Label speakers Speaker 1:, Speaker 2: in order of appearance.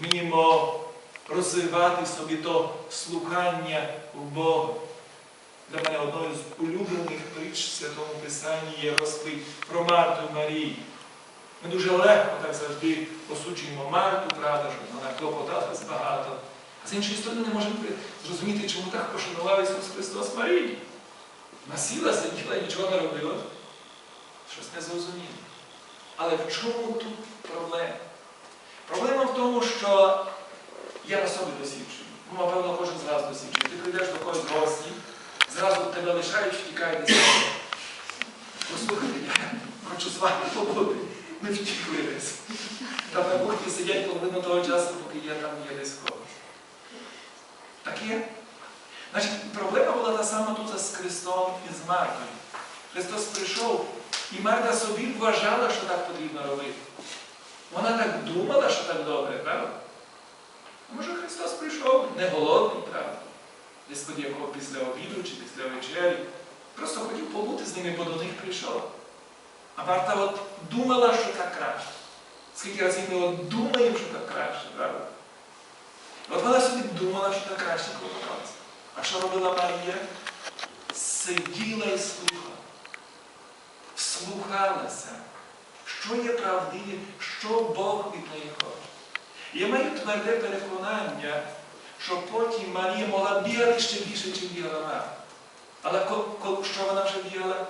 Speaker 1: вміємо розвивати собі то слухання в Бога. Для мене одною з улюблених притч в Святому Писанні є розповідь про Марту і Марію. Ми дуже легко так завжди осуджуємо Марту, правда, що вона клопоталась багато. А з іншої сторони не можемо зрозуміти, чому так пошанував Ісус Христос Марії. Вона сіла, сиділа, нічого не робила. Щось не зрозуміло. Але в чому тут проблема? Тому, що я на собі досвідчую. Ну, напевно, кожен з вас досвідчує. Ти прийдеш до когось в гості, зразу тебе лишають, втікає десь. Послухайте, я хочу з вами побути. Не втікли десь. Там на кухні сидять половину того часу, поки я там є десь когось. Так є? Значить, проблема була та сама тут з Христом і з Мартою. Христос прийшов, і Марта собі вважала, що так потрібно робити. Вона так думала, що так добре, правда? Може Христос прийшов не голодний, правда? Подякував після обіду чи після вечері. Просто хотів побути з ними, бо до них прийшов. А Марта от думала, що так краще. Скільки разів ми от думаємо, що так краще, правда? От вона собі думала, що так краще клопоталася. А що робила Марія? Сиділа і слухала. Вслухалася, що є правдиві, що Бог від неї хоче. Я маю тверде переконання, що потім Марія могла бігати ще більше, ніж бігала вона. Але що вона вже бігала?